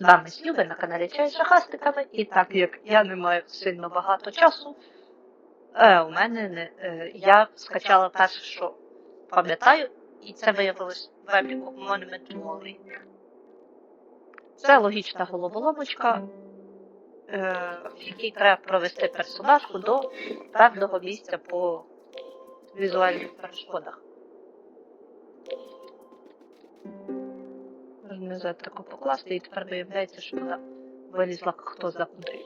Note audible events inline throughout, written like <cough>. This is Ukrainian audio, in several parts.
З вами Сню, на каналі Чай з шахастиками, і так як я не маю сильно багато часу, е, у мене не, е, я скачала перше, що пам'ятаю, і це виявилось в Epic Monument Valley. Це логічна головоломочка, е, в якій треба провести персонажку до певного місця по візуальних перешкодах. Можна за таку покласти, і тепер виявляється, що вона вилізла хто за куди.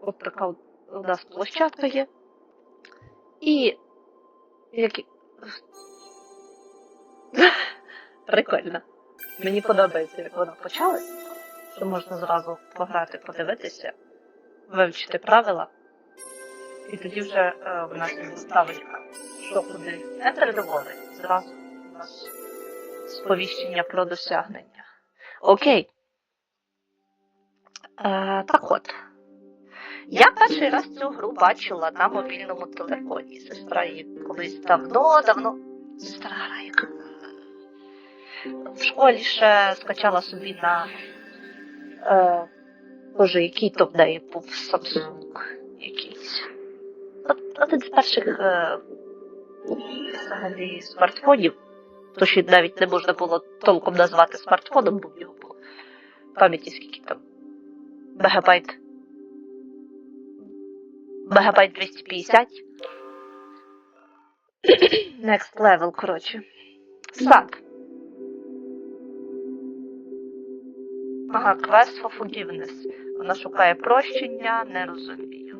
От така у нас площадка є. І як... <laughs> Прикольно. Мені подобається, як вона почалась, що можна зразу пограти, подивитися, вивчити правила. І тоді вже е, в нас є заставочка, що куди. The wallet. Зразу у нас сповіщення про досягнення. Окей. Е, так от. Я перший раз цю гру бачила на мобільному телефоні. Сестра її колись давно-давно. Сестра грає. В школі ще скачала собі на. Е, Боже, який то в був Samsung якийсь. От, один з перших е, взагалі смартфонів, то що навіть не можна було толком назвати смартфоном, бо в нього було пам'яті скільки там. Мегабайт. Мегабайт 250. Next level, коротше. Сад. Ага, Quest for Forgiveness. Вона шукає прощення, не розумію.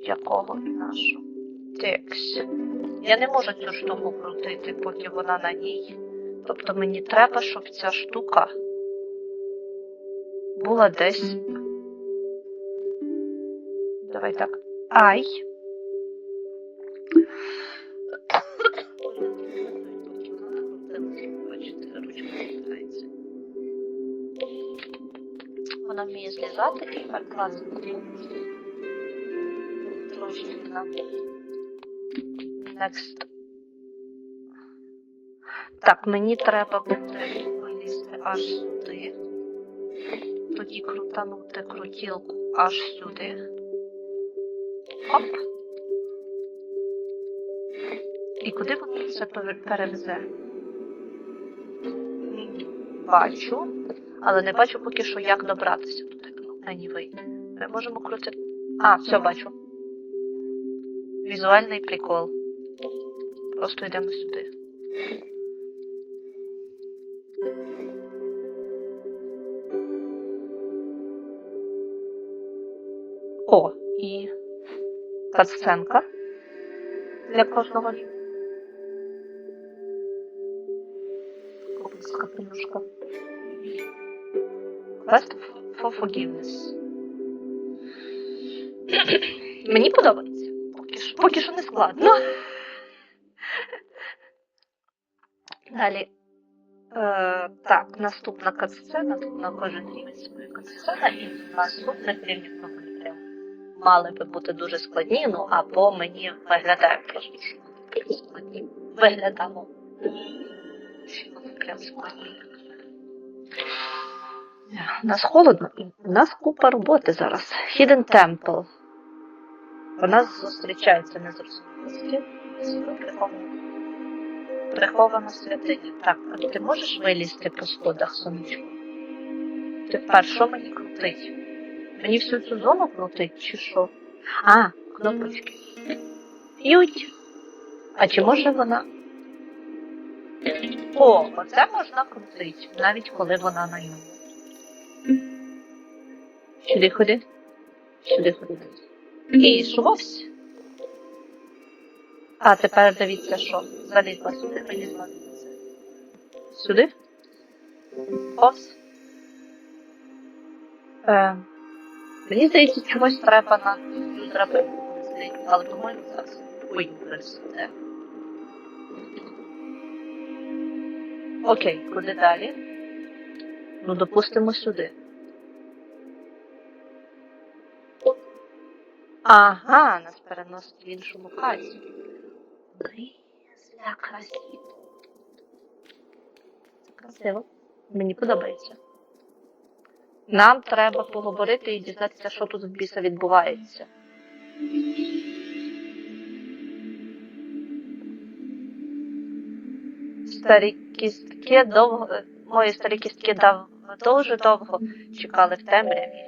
Якого нашу? Я не можу цю штуку крутити, поки вона на ній. Тобто мені треба, щоб ця штука була десь. Давай так. Ай. Вона вміє злізати і класно. Трошки нам. Next. Так, мені треба буде вилізти аж сюди. Тоді крутанути крутілку аж сюди. Оп. І куди воно це перевезе? Бачу, але не бачу поки що, як добратися туди. Anyway. Ми можемо крутити. А, все бачу. Візуальний прикол. Просто йдемо сюди. О, і катсценка для кожного. Копинська пенюшка. Quest for forgiveness. Мені подобається. Поки що, поки що не складно. Далі. Е, так, наступна катсцена. Тут на кожен рівень своя катсцена, і наступних рівнів прям мали би бути дуже складні, ну або мені виглядає просто, складні. Виглядало. Прям складні. У нас холодно, і у нас купа роботи зараз. Hidden Temple. Вона зустрічається незрозумілості з прихованою. Прихована святиня. Так, а ти можеш вилізти по сходах, сонечко? Тепер що мені крутить? Мені всю цю зону крутить, чи що? А, кнопочки. Ють. А чи може вона. О, оце можна крутить, навіть коли вона на ньому. Сюди ходи. Сюди ходи. І шумовсь. А тепер дивіться, що залізла сюди, вилізла звідси. Сюди. Овс. Е, мені здається, чогось треба на цю драбину. Але, по-моєму, зараз. Ой. Окей, куди далі? Ну, допустимо, сюди. Ага, нас переносить в іншу локацію. Бризля красиво. Це красиво. Мені подобається. Нам треба поговорити і дізнатися, що тут в біса відбувається. Старі кістки довго. Мої старі кістки дав дуже довго чекали в темряві.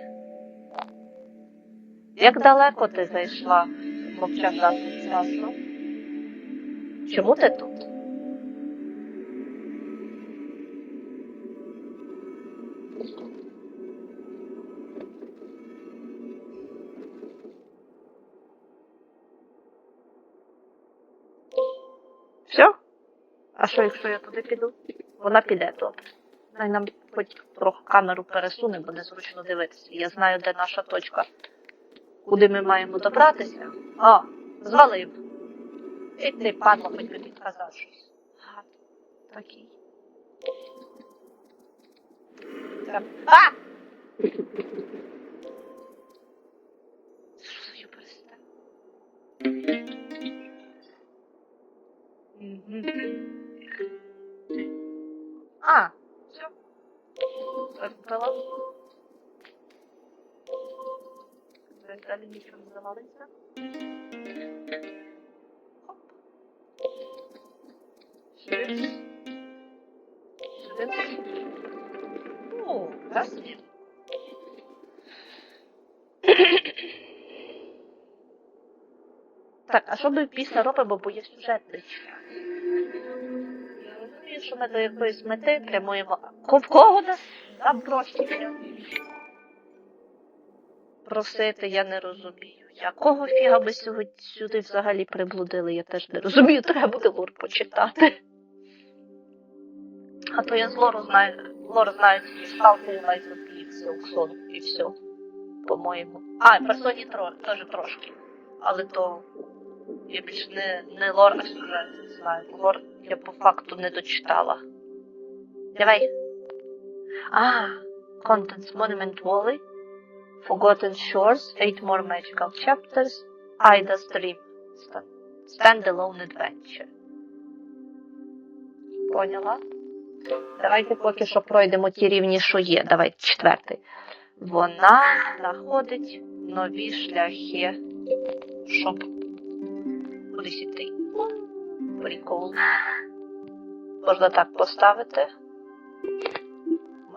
Як далеко ти зайшла, мовчав часу? Чому ти тут? Все? А що, якщо я туди піду? Вона піде добре. Най нам хоч трохи камеру пересуне, бо незручно дивитися. Я знаю, де наша точка. Куди ми маємо добратися? О, звалив. І ти, падла, хоч би підказав щось. Гад. Такий. Там. А! Що ми після робимо, бо є сюжетний? Я розумію, що ми до якоїсь мети прямуємо. В кого нас там прощення? Просити я не розумію. Якого фіга ми сьогодні сюди взагалі приблудили, я теж не розумію, треба буде лор почитати. А то я з лору знаю, лор знаю тільки Сталкер, Лайф і Уксон, і все. По-моєму. А, персоні тро, теж трошки. Але то я більше не, не лор, а сюжет знаю. Лор я по факту не дочитала. Давай. А, Contents Monument Valley. Forgotten Shores, Eight More Magical Chapters, Ida's Dream. Sta- Standalone Adventure. Поняла? Давайте поки що пройдемо ті рівні, що є. Давай четвертий. Вона знаходить нові шляхи, щоб іти. Прикол. Можна так поставити.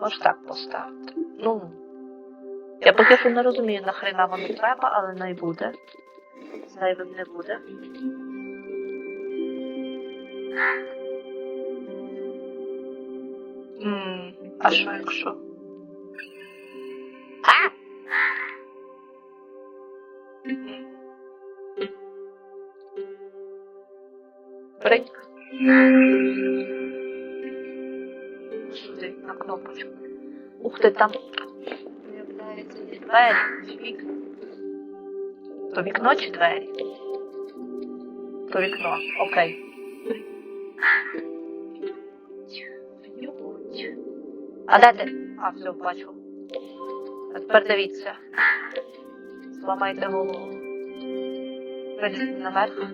Можна так поставити. Ну. Я поки що не розумію, нахрена воно треба, але не буде. Зайвим не буде. М, А що якщо? А! Сюди, на кнопочку. Ух ти, там двері, вікна. То вікно чи двері? То вікно, окей. А де ти? А, все, бачу. А тепер дивіться. Зламайте голову. Вилізти наверх.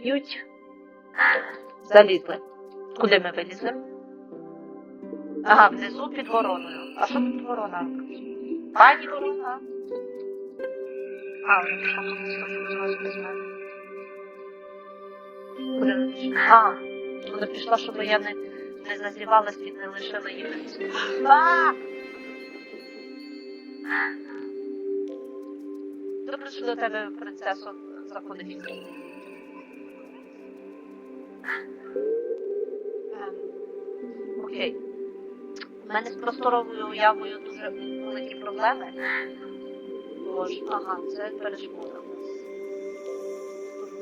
Ють. Залізли. Куди ми вилізли? Ага, внизу під вороною. А що тут ворона? Пані ворона. А, що тут мене? Куди? А, вона пішла, щоб я не, не зазівалась і не лишила її. А! Добре, що до тебе принцесо заходить. Ем, Окей. У мене з просторовою уявою дуже великі проблеми. Боже, ага, це перешкода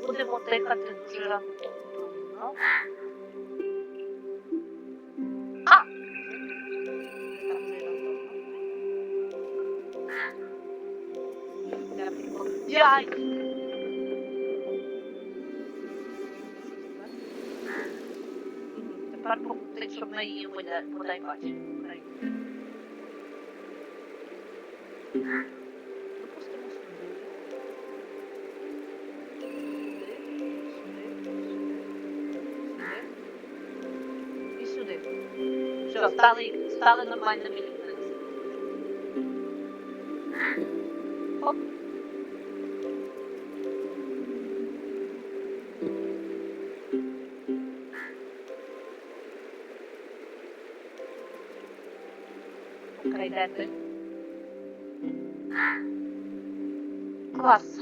будемо тикати дуже рандомно. А! Щоб ми її бодай, бодай бачили. Край. Допустимо сюди. Сюди, сюди, сюди. Сюди. Все, стали, стали нормальними людьми. Окей, де ти? Клас.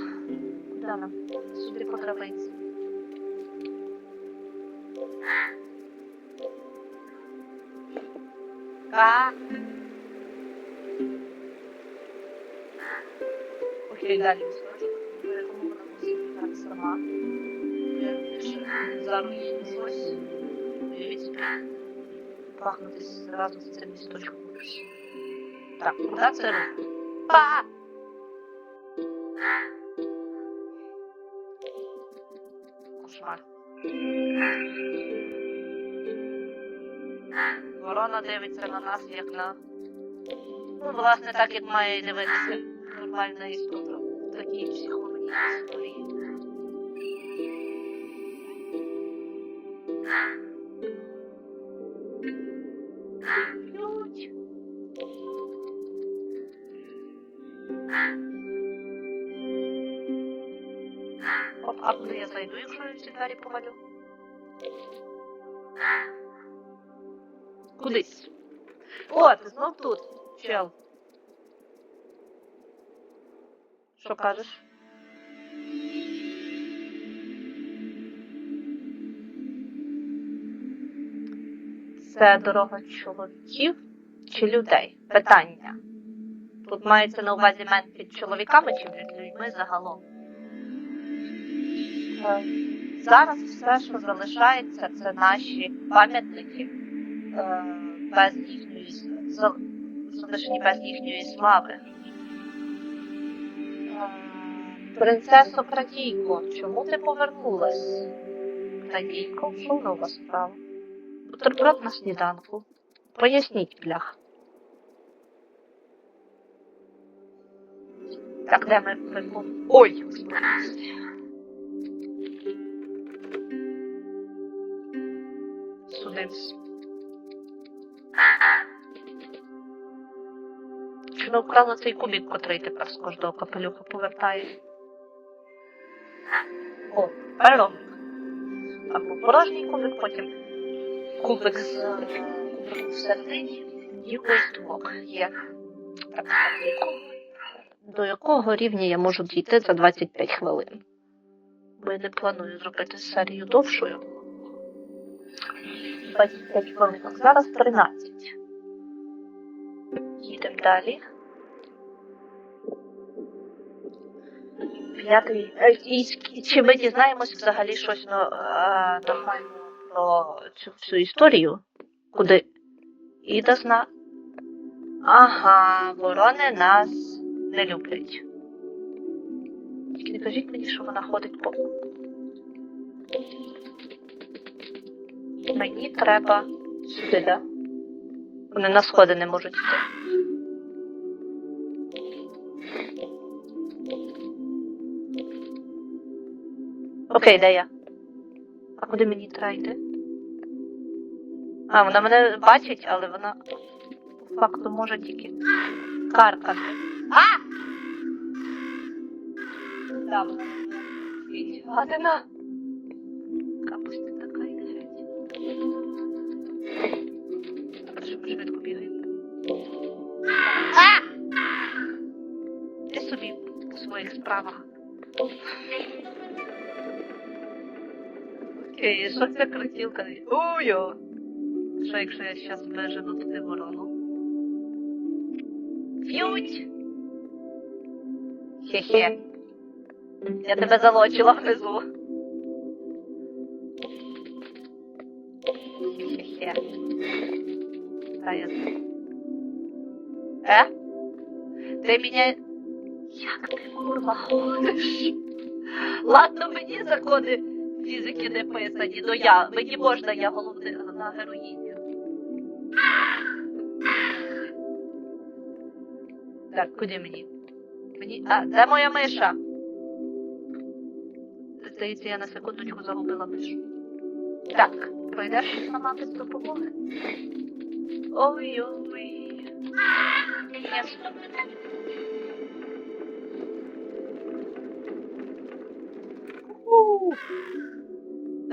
Куди нам? Сюди по драбинці. А. Окей, далі скажу. Кому вона так сама. Я ще за руїни ось. Уявіть собі. Пахнути разом з цим лісточком. Так, це? Па! Кошмар. Ворона дивиться на нас, як на. Ну, власне, так як має дивитися нормальна істота. в Такій психованій історії. А куди я зайду, якщо я ці двері повалю? Кудись. О, ти знов тут, чел. Що кажеш? Це дорога чоловіків чи людей? Питання. Тут мається на увазі мен під чоловіками чи під людьми загалом? Зараз все, що залишається, це наші пам'ятники е, без їхньої залишені без їхньої слави. Е, Принцесо Крадійко, чому ти повернулась? Крадійко, що нова справа? Бутерброд на сніданку. Поясніть, блях. Так, де ми? Ой! Господи. Чи не вкрала цей кубик, котрий тепер з кожного капелюха повертає? О, переломник. Або порожній кубик, потім кубик з всередині і листок є. Так, до якого рівня я можу дійти за 25 хвилин? Бо я не планую зробити серію довшою. 25 хвилин. Зараз 13. Їдемо далі. П'ятий. Е, І чи ми дізнаємось взагалі щось ну, е, нормально про цю всю історію? Куди? Іда зна. Ага, ворони нас не люблять. Тільки не кажіть мені, що вона ходить по. Мені треба сюди, да? Вони на сходи не можуть йти. Окей, де я? А куди мені треба йти? А, вона мене бачить, але вона по факту може тільки каркати. А! Мене гадина. Справах. Окей, що ця крутілка? Ой-о! Що якщо я зараз вижену туди ворону? Ф'ють! Хе-хе. Я тебе залочила внизу. Хе-хе. Та я. Е? Ти мене... Як ти курва ходиш? Ладно, мені закони фізики не писані, ну я, мені можна, я головна героїня. Так, куди мені? Мені. А, де моя миша? Здається, я на секундочку загубила мишу. Так, пройдеш сама без допомоги? Ой-ой.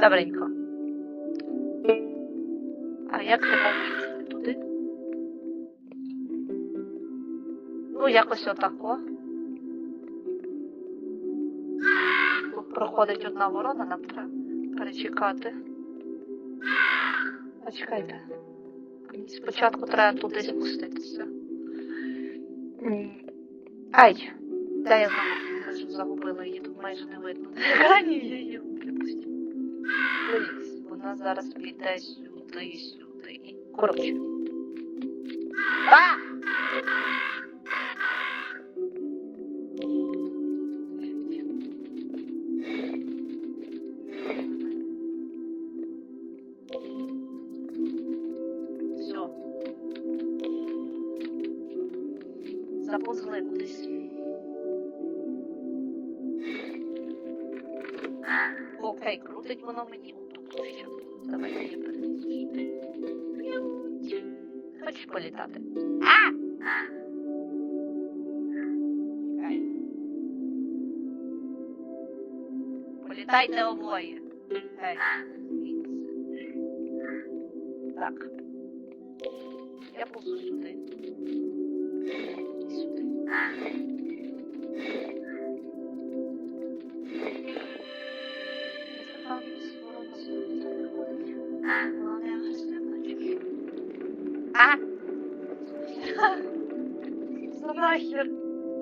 Добренько. А як тебе вийти туди? Ну, якось отако. Проходить одна ворона, нам треба перечекати. Почекайте. Спочатку треба туди спуститися. Ай! Де я знову кажу, загубила її, тут майже не видно. Гані я її припустю. Вона зараз піде сюди, сюди. Коротше. А! Заповзли кудись. Крутить воно мені отут ще. Давай я перенесу. Хочеш політати? Політайте обоє. Так. Нахер?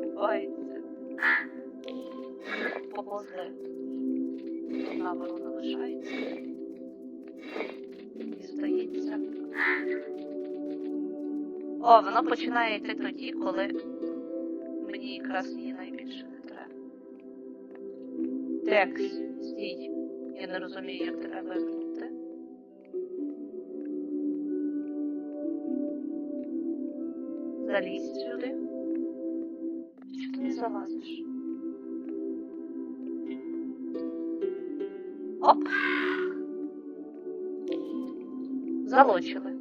Відбувається. Поповзли. Одна ворона лишається. І здається. О, воно починає йти тоді, коли мені якраз її найбільше не треба. Текс, стій. Я не розумію, як тебе вимкнути. Залізь сюди. Залазиш? Оп! Залочили.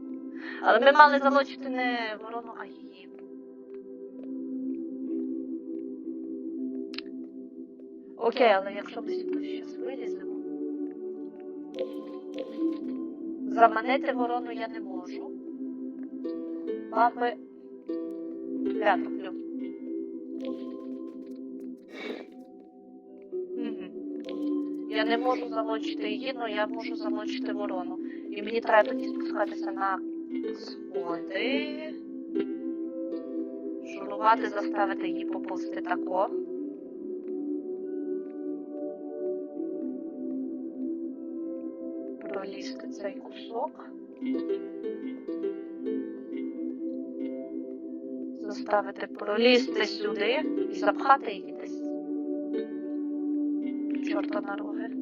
Але ми мали залочити не ворону, а її. Окей, але якщо ми сюди щось виліземо. Заманити ворону я не можу. Мами ляпаплю. Мгм. Не можу залочити її, але я можу залочити ворону. І мені треба тоді спускатися на сходи. Шурувати, заставити її поповзти тако. Пролізти цей кусок. Заставити пролізти сюди і запхати її десь. Чорта на роги.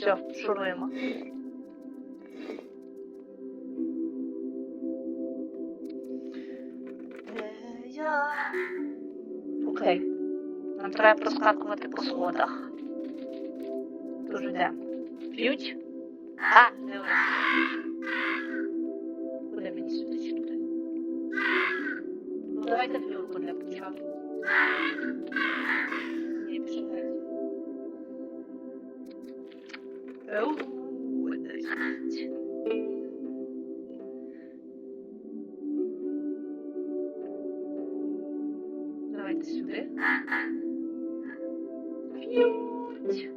Все, шуруємо. Я? Окей. Нам треба проскакувати по сходах. Дуже йдемо. П'ють? А, не вийшло. Сюди. П'ють.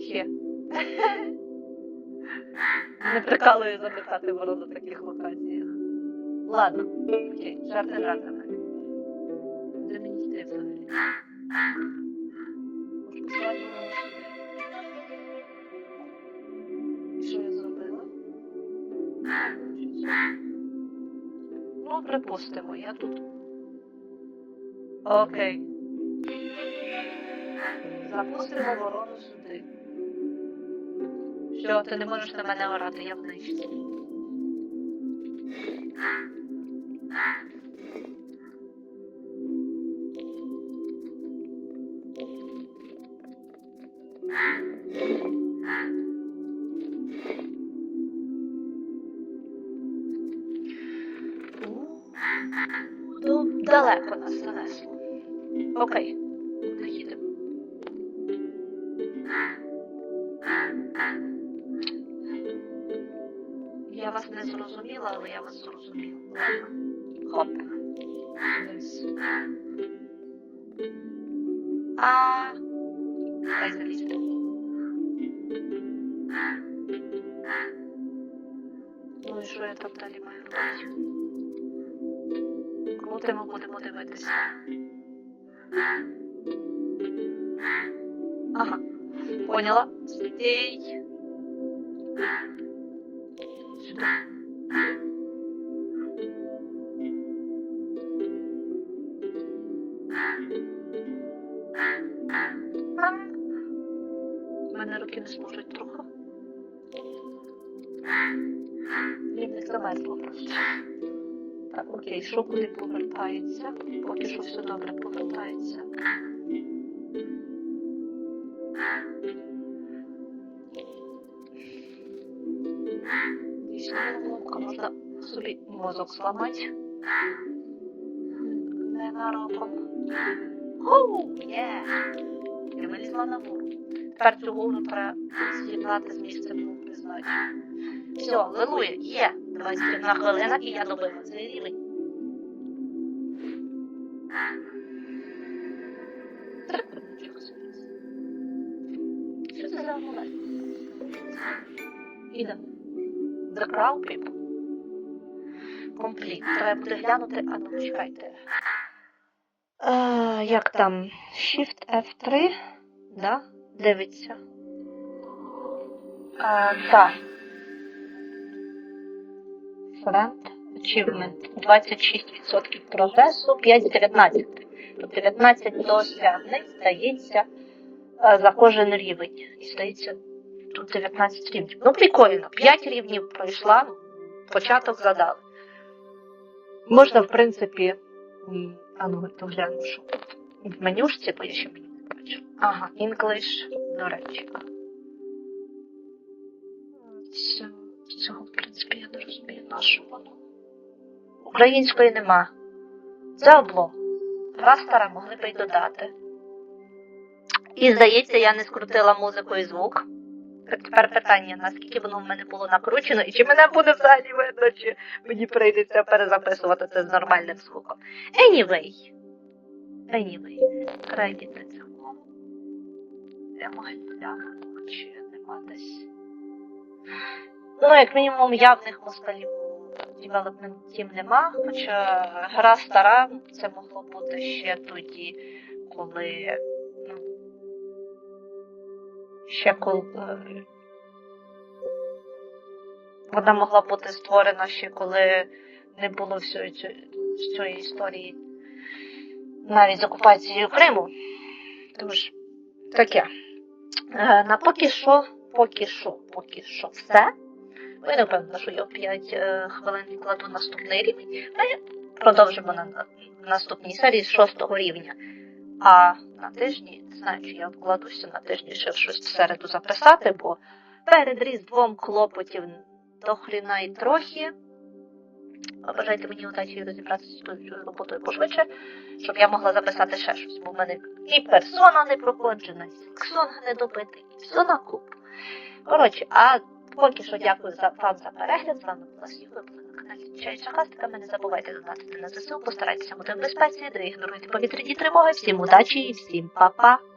Ще. Не прикалую замикати ворот у таких локаціях. Ладно, окей, жарти жартами. Де мені йти взагалі? Що я зробила? Ну, припустимо, я тут. Окей. Запустимо ворону сюди. Що, ти не можеш на мене орати, я в нищці. Там далі маю робити? ми будемо дивитися. Ага. Поняла. Стій. Сюди. Що куди повертається? Поки що все добре повертається. Дійсно, головка можна собі мозок зламати. Ненароком. Оу, є! Я вилізла на гору. Тепер цю гору треба з'єднати з місцем призначення. Все, лилує, є. 21 хвилина і я добила цей рівень. Ідемо. The Crow People. Компліт. Треба буде глянути, а ну чекайте. Е, як там? Shift F3, да? Дивиться. Так. Friend Achievement. 26% прогресу, 5-19. Тобто 19 досягнень здається е, за кожен рівень. І здається, тут 19 рівнів. Ну, прикольно. 5 рівнів пройшла, початок задали. Можна, в принципі, а ну то гляну, що в менюшці, бо я ще меню не бачу. Ага, English, до речі. Це, цього, в принципі, я не розумію, на що воно. Української нема. Це облом. Гра могли би й додати. І здається, я не скрутила музику і звук. Тепер питання, наскільки воно в мене було накручено, і чи мене буде взагалі видно, чи мені прийдеться перезаписувати це з нормальним звуком. Anyway. Anyway. Кредити цього. Я маю глянути, чи нема десь. Ну, як мінімум, явних москалів Development Team нема, хоча гра стара, це могло бути ще тоді, коли. Ще коли. е, Вона могла бути створена ще коли не було всієї ці- всієї історії навіть з окупацією Криму. Тож, таке. Е, На поки що, поки що, поки що все. Ви не впевнена, що я в 5 хвилин відкладу наступний рівень. Ми продовжимо на на наступній серії з 6 рівня. А на тижні, знаю, чи я вкладуся на тижні ще щось в середу записати, бо перед різдвом клопотів до хріна і трохи. Бажайте мені удачі розібратися з тою роботою пошвидше, щоб я могла записати ще щось, бо в мене і персона не проходжена, і сексонг не добитий, і все на купу. Коротше, а поки що дякую за вам за перегляд. З вами була Сів, була на каналі Чай Шахастика. Не забувайте донатити на ЗСУ, постарайтеся бути в безпеці, де ігноруйте повітряні тривоги. Всім удачі і всім па-па!